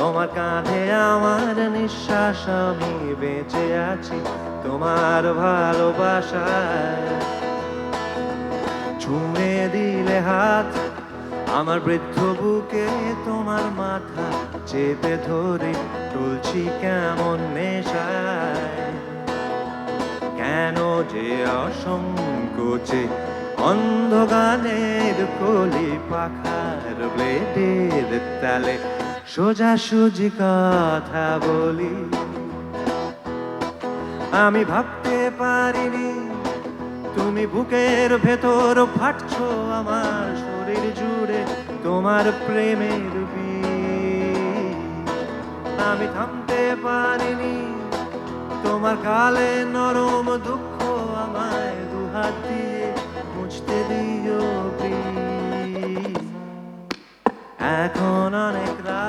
তোমার কাঁধে আমার নিঃশ্বাস আমি বেঁচে আছি, তোমার ভালোবাসায়। ছুঁয়ে দিলে হাত, আমার বৃদ্ধ বুকে তোমার মাথা চেপে ধরে তুলছি কেমন নেশায়। কেন যে অসংকোচে অন্ধকারের কলি পাখার ব্লেডের তালে সোজাসুজি কথা বলি আমি ভাবতে পারিনি, তুমি বুকের ভেতর ফাটছো আমার শরীর জুড়ে তোমার প্রেমের আমি থামতে পারিনি, তোমার কালে নরম দুঃখ আমায় দুহাত দিয়ে মুছতে দিও। এখন অনেক রাত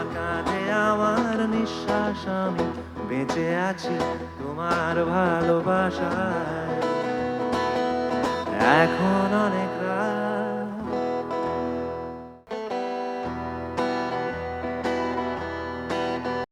তোমার কাঁধে আমার নিঃশ্বাস আমি বেঁচে আছি তোমার ভালোবাসায়। এখন অনেক